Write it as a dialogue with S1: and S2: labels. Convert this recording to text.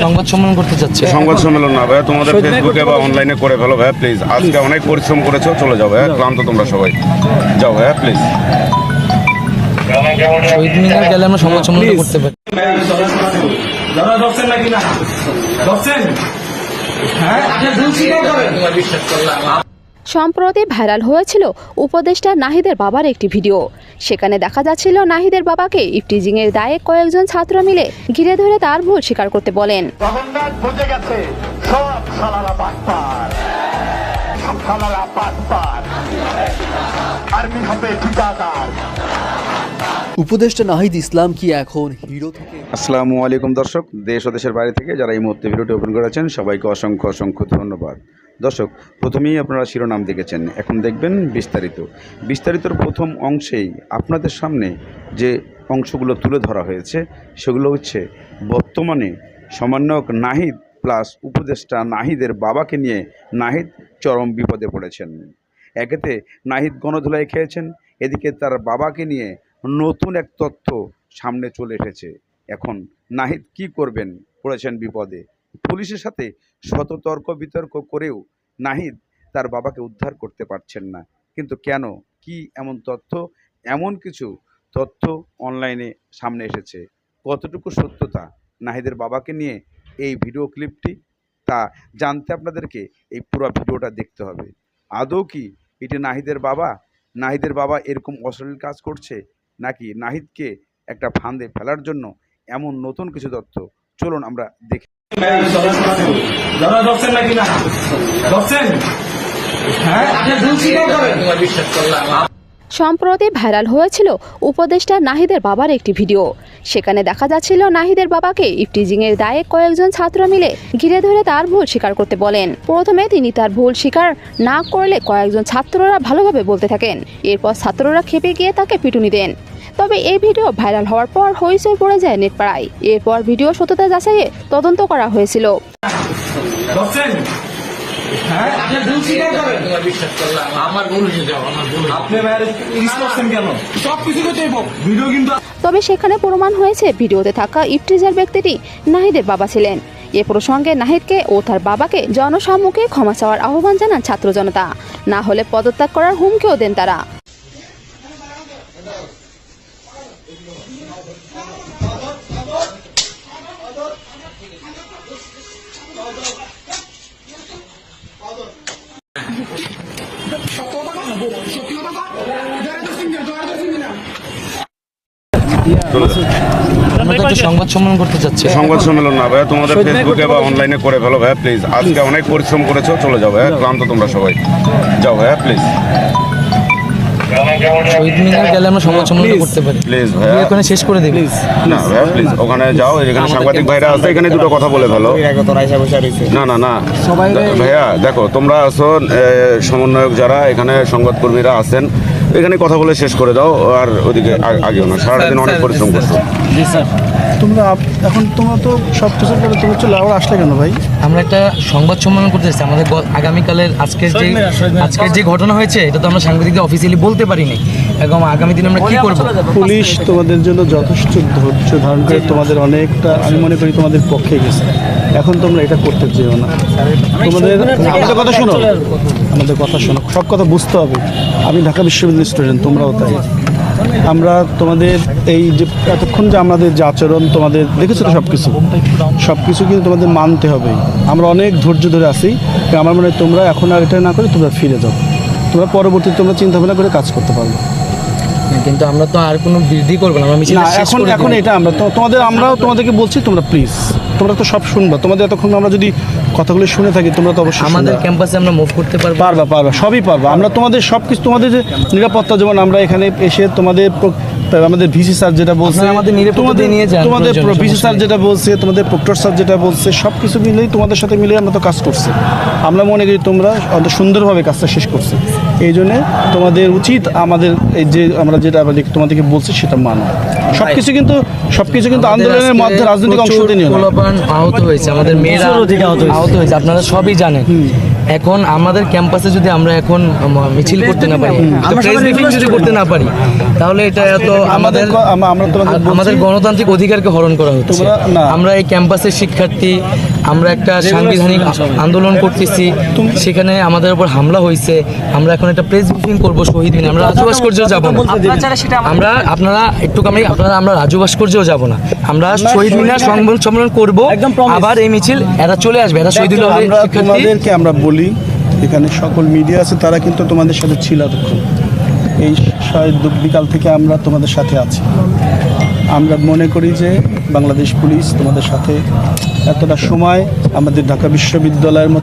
S1: সংবাদ সম্মেলন করতে চাচ্ছি
S2: সংবাদ সম্মেলন না ভাইয়া তোমাদের ফেসবুকে বা অনলাইনে করে ফেলো ভাইয়া প্লিজ আজকে অনেক পরিশ্রম করেছ চলে যাও ভাইয়া ক্লান্ত তোমরা সবাই। যাও ভাইয়া প্লিজ
S1: শহীদ মিনার গেলে আমরা সংবাদ সম্মেলন করতে পারি।
S3: নাকি না? হ্যাঁ? আপনি ভুল স্বীকার করেন
S4: সম্প্রতি ভাইরাল হয়েছিল উপদেষ্টা নাহিদের বাবার একটি ভিডিও। সেখানে দেখা যাচ্ছিল নাহিদের বাবাকে ইফটিজিং এর দায়ে কয়েকজন ছাত্র মিলে ঘিরে ধরে তার ভুল স্বীকার করতে বলেন।
S5: উপদেষ্টা নাহিদ ইসলাম কি এখন হিরো থেকে?
S2: আসসালামু আলাইকুম দর্শক দেশ ও দেশের বাইরে থেকে যারা এই মুহূর্তে ভিডিওটি ওপেন করেছেন সবাইকে অসংখ্য অসংখ্য ধন্যবাদ। দর্শক, প্রথমেই আপনারা শিরোনাম দেখেছেন। এখন দেখবেন বিস্তারিত। বিস্তারিতর প্রথম অংশেই আপনাদের সামনে যে অংশগুলো তুলে ধরা হয়েছে, সেগুলো হচ্ছে বর্তমানে সমন্বয়ক নাহিদ প্লাস উপদেষ্টা নাহিদের বাবাকে নিয়ে নাহিদ চরম বিপদে পড়েছেন। একেতে নাহিদ গণধুলাই খেয়েছেন, এদিকে তার বাবাকে নিয়ে নতুন এক তথ্য সামনে চলে এসেছে। এখন নাহিদ কি করবেন, পড়েছেন বিপদে। পুলিশের সাথে শত তর্ক বিতর্ক করেও নাহিদ তার বাবাকে উদ্ধার করতে পারছেন না। কিন্তু কেন? কি এমন তথ্য? এমন কিছু তথ্য অনলাইনে সামনে এসেছে। কতটুকু সত্যতা নাহিদের বাবাকে নিয়ে এই ভিডিও ক্লিপটি? তা জানতে আপনাদেরকে এই পুরো ভিডিওটা দেখতে হবে। আদৌ কি এটি নাহিদের বাবা? নাহিদের বাবা এরকম অশ্লীল কাজ করছে? নাকি নাহিদকে একটা ফান্দে ফেলার জন্য এমন নতুন কিছু তথ্য? চলুন আমরা দেখি
S3: হ্যাঁ
S4: সম্প্রতি ভাইরাল হয়েছিল উপদেষ্টা নাহিদের বাবার একটি ভিডিও। সেখানে দেখা যাচ্ছিল নাহিদের বাবাকে ইফটিজিং এর দায়ে কয়েকজন ছাত্র মিলে ঘিরে ধরে তার ভুল স্বীকার করতে বলেন। প্রথমে তিনি তার ভুল স্বীকার না করলে কয়েকজন ছাত্ররা ভালোভাবে বলতে থাকেন। এরপর ছাত্ররা খেপে গিয়ে তাকে পিটুনি দেন। তবে এই ভিডিও ভাইরাল হওয়ার পর হইচই পড়ে যায় নেটপাড়ায়। এরপর ভিডিও সত্যতা যাচাইয়ে তদন্ত করা হয়েছিল।
S3: হ্যাঁ আপনি ভুল স্বীকার করেন।
S1: আমার ভুল হয়ে যাও আমার ভুল
S3: আপনি ম্যারেজ ইউজ করছেন কেন? সব কিছু তো দেবো ভিডিও কিন্তু
S4: তবে সেখানে প্রমাণ হয়েছে ভিডিওতে থাকা ইফটিজার ব্যক্তিটি নাহিদের বাবা ছিলেন। এ প্রসঙ্গে নাহিদকে ও তার বাবাকে জনসম্মুখে ক্ষমা চাওয়ার আহ্বান জানান ছাত্র জনতা। না হলে পদত্যাগ করার হুমকিও দেন তারা।
S1: সংবাদ সম্মেলন করতে চাচ্ছি
S2: সংবাদ সম্মেলন না ভাইয়া তোমাদের ফেসবুকে বা অনলাইনে করে ফেলো ভাইয়া প্লিজ আজকে অনেক পরিশ্রম করেছ চলে যাও ভাইয়া ক্লান্ত তোমরা সবাই। যাও ভাইয়া প্লিজ
S1: শহীদ মিনার গেলে আমরা সংবাদ সম্মেলন করতে পারি।
S2: প্লিজ ভাইয়া।
S1: এখানে শেষ করে দিই
S2: না ভাইয়া প্লিজ ওখানে যাও এখানে সাংবাদিক ভাইরা আছে এখানে দুটো কথা বলে ফেলো। না না না। ভাইয়া দেখো তোমরা আছো সমন্বয়ক যারা এখানে সংবাদকর্মীরা আছেন এখানে কথা বলে শেষ করে দাও আর ওদিকে আগেও না। সারাদিন অনেক পরিশ্রম করছ।
S6: তোমরা আপ- এখন তোমরা তো সব কিছু করে তুমি চলে আবার আসলে কেন ভাই?
S1: আমরা একটা সংবাদ সম্মেলন করতে চাচ্ছি আমাদের আগামীকালের আজকের যে আজকের যে ঘটনা হয়েছে এটা তো আমরা সাংবাদিকদের অফিসিয়ালি বলতে পারিনি। এবং আগামী দিনে আমরা কি করব?
S6: পুলিশ তোমাদের জন্য যথেষ্ট ধৈর্য ধারণ করে তোমাদের অনেকটা আমি মনে করি তোমাদের পক্ষে গেছে। এখন তোমরা এটা করতে চেও না। তোমাদের আমাদের কথা শোনো। আমাদের কথা শোনো। সব কথা বুঝতে হবে। আমি ঢাকা বিশ্ববিদ্যালয়ের স্টুডেন্ট তোমরাও তাই। আমরা তোমাদের এই যে, এতক্ষণ যে আমাদের যে আচরণ, তোমাদের দেখেছ তো সব কিছু সব কিছু কিন্তু তোমাদের মানতে হবে। আমরা অনেক ধৈর্য ধরে আসি আমার মনে হয় তোমরা এখন আর এটা না করে তোমরা ফিরে যাও। তোমরা পরবর্তী তোমরা চিন্তা ভাবনা করে কাজ করতে পারবে।
S1: কিন্তু আমরা তো আর কোনো বৃদ্ধি করব না আমরা মিছিল
S6: এখন এখন এটা আমরা তো- তোমাদের আমরাও তোমাদেরকে বলছি তোমরা প্লিজ তোমরা তো সব শুনবা তোমাদের এতক্ষণ আমরা যদি কথাগুলো শুনে থাকি তোমরা তো অবশ্যই
S1: আমাদের ক্যাম্পাসে আমরা মুভ করতে পারব?
S6: পারবা পারবা সবই পারবা। আমরা তোমাদের সব কিছু তোমাদের যে নিরাপত্তা যেমন আমরা এখানে এসে তোমাদের প্র- আমাদের ভিসি স্যার যেটা বলছে
S1: আমাদের
S6: তোমাদের
S1: নিয়ে
S6: তোমাদের ভিসি স্যার যেটা বলছে তোমাদের প্রক্টর স্যার যেটা বলছে সব কিছু মিলেই তোমাদের সাথে মিলে আমরা তো কাজ করছি। আমরা মনে করি তোমরা অত সুন্দরভাবে কাজটা শেষ করছে। এই জন্যে তোমাদের উচিত আমাদের এই যে আমরা যেটা তোমাদেরকে বলছি সেটা মানো। সব কিছু কিন্তু সব কিছু কিন্তু আন্দোলনের মধ্যে রাজনৈতিক অংশ নিয়ে
S1: আহত হয়েছে। আমাদের মেয়েরা আহত হয়েছে। আপনারা সবই জানেন। এখন আমাদের ক্যাম্পাসে যদি আমরা এখন মিছিল করতে না পারি প্রেস ব্রিফিং যদি করতে না পারি তাহলে এটা এত আমাদের আমাদের গণতান্ত্রিক অধিকারকে হরণ করা হচ্ছে। আমরা এই ক্যাম্পাসের শিক্ষার্থী আমরা একটা সাংবিধানিক আন্দোলন করতেছি। সেখানে আমাদের উপর হামলা হয়েছে আমরা এখন একটা প্রেস ব্রিফিং করব শহীদ মিনার। আমরা রাজু ভাস্কর্যেও যাব না। আমরা আপনারা একটু আমি আপনারা আমরা রাজু ভাস্কর্যেও যাব না। আমরা শহীদ মিনার সংবাদ সম্মেলন করব। আবার এই মিছিল এরা চলে আসবে। এরা শহীদ হলের
S6: আমরা বলি এখানে সকল মিডিয়া আছে তারা কিন্তু তোমাদের সাথে ছিল এতক্ষণ। এই বিকাল থেকে আমরা তোমাদের সাথে আছি। আমরা মনে করি যে বাংলাদেশ পুলিশ তোমাদের সাথে এতটা সময় আমাদের ঢাকা বিশ্ববিদ্যালয়ের